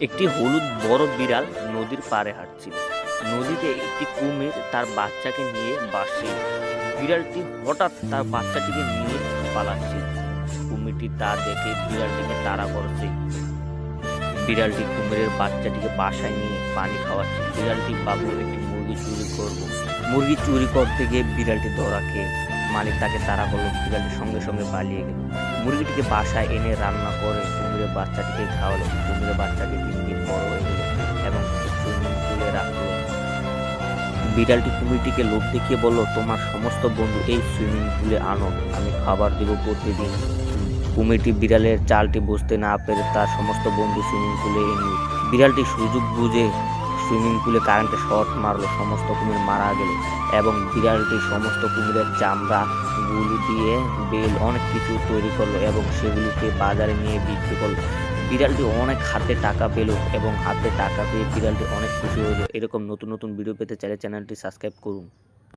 একটি হলুদ বড় বিড়াল নদীর পাড়ে হাঁটছিল। নদীতে একটি কুমির তার বাচ্চাকে নিয়ে বাসে। বিড়ালটি হঠাৎ তার বাচ্চাটিকে নিয়ে পালাচ্ছে। কুমিরটি তা দেখে বিড়ালটিকে তাড়া করছে। বিড়ালটি কুমিরের বাচ্চাটিকে বাসায় নিয়ে পানি খাওয়াচ্ছে। বিড়ালটি, বাবু, একটি মুরগি চুরি করব। মুরগি চুরি করতে গিয়ে বিড়ালটি ধরা খেয়ে মালিক তাকে তাড়া করল বিড়ালটি সঙ্গে সঙ্গে পালিয়ে গেল। মুরগিটিকে বাসায় এনে রান্না করে কুমিরের বাচ্চাটিকে খাওয়ালো। কুমিরের বাচ্চাটি তিন দিন বড় হয়ে গেল এবং সুইমিং পুলে রাখল। বিড়ালটি কুমিরটিকে লোভ দেখিয়ে বলল, তোমার সমস্ত বন্ধু এই সুইমিং পুলে আনো, আমি খাবার দেব প্রতিদিন। কুমিরটি বিড়ালের চালটি বুঝতে না পেরে তার সমস্ত বন্ধু সুইমিং পুলে এনে বিড়ালটি সুযোগ বুঝে সুইমিং পুলে কারেন্টে শর্ট মারলো, সমস্ত কুমির মারা গেল এবং বিড়ালটি সমস্ত কুমিরের চামড়া, গুলি দিয়ে বেল অনেক কিছু তৈরি করল এবং সেগুলিকে বাজারে নিয়ে বিক্রি করল। বিড়ালটি অনেক হাতে টাকা পেল এবং হাতে টাকা পেয়ে বিড়ালটি অনেক খুশি হলো এরকম নতুন নতুন ভিডিও পেতে চাইলে চ্যানেলটি সাবস্ক্রাইব করুন।